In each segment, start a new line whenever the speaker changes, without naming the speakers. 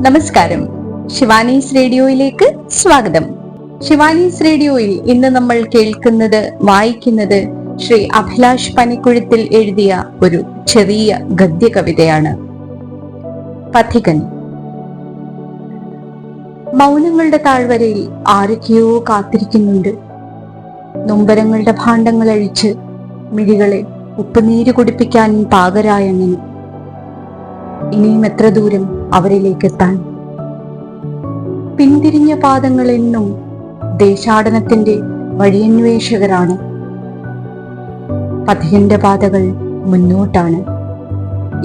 നമസ്കാരം. ശിവാനീസ് റേഡിയോയിലേക്ക് സ്വാഗതം. ശിവാനീസ് റേഡിയോയിൽ ഇന്ന് നമ്മൾ കേൾക്കുന്നത് വായിക്കുന്നത് ശ്രീ അഭിലാഷ് പനിക്കുഴത്തിൽ എഴുതിയ ഒരു ചെറിയ ഗദ്യ കവിതയാണ് പഥികൻ. മൗനങ്ങളുടെ താഴ്വരയിൽ ആരൊക്കെയോ കാത്തിരിക്കുന്നുണ്ട്. നൊമ്പരങ്ങളുടെ ഭാണ്ഡങ്ങൾ അഴിച്ച് മിഴികളെ ഉപ്പുനീര് കുടിപ്പിക്കാൻ പാകരായങ്ങനെ ഇനിയും എത്ര ദൂരം അവരിലേക്ക് എത്താൻ? പിന്തിരിഞ്ഞ പാദങ്ങൾ എന്നും ദേശാടനത്തിന്റെ വഴിയന്വേഷകരാണ്. പഥികന്റെ പാതകൾ മുന്നോട്ടാണ്.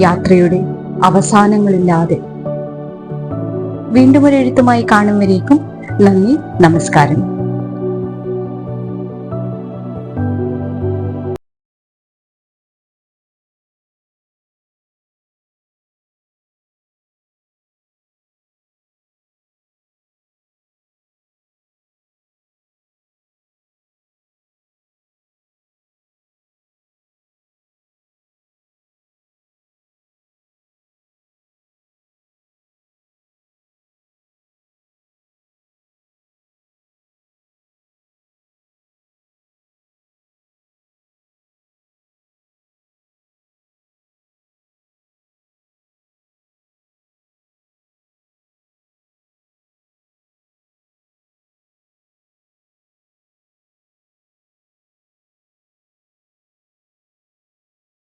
യാത്രയുടെ അവസാനങ്ങളില്ലാതെ. വീണ്ടും ഒരു എഴുത്തുമായി കാണും വരേക്കും നന്ദി നമസ്കാരം.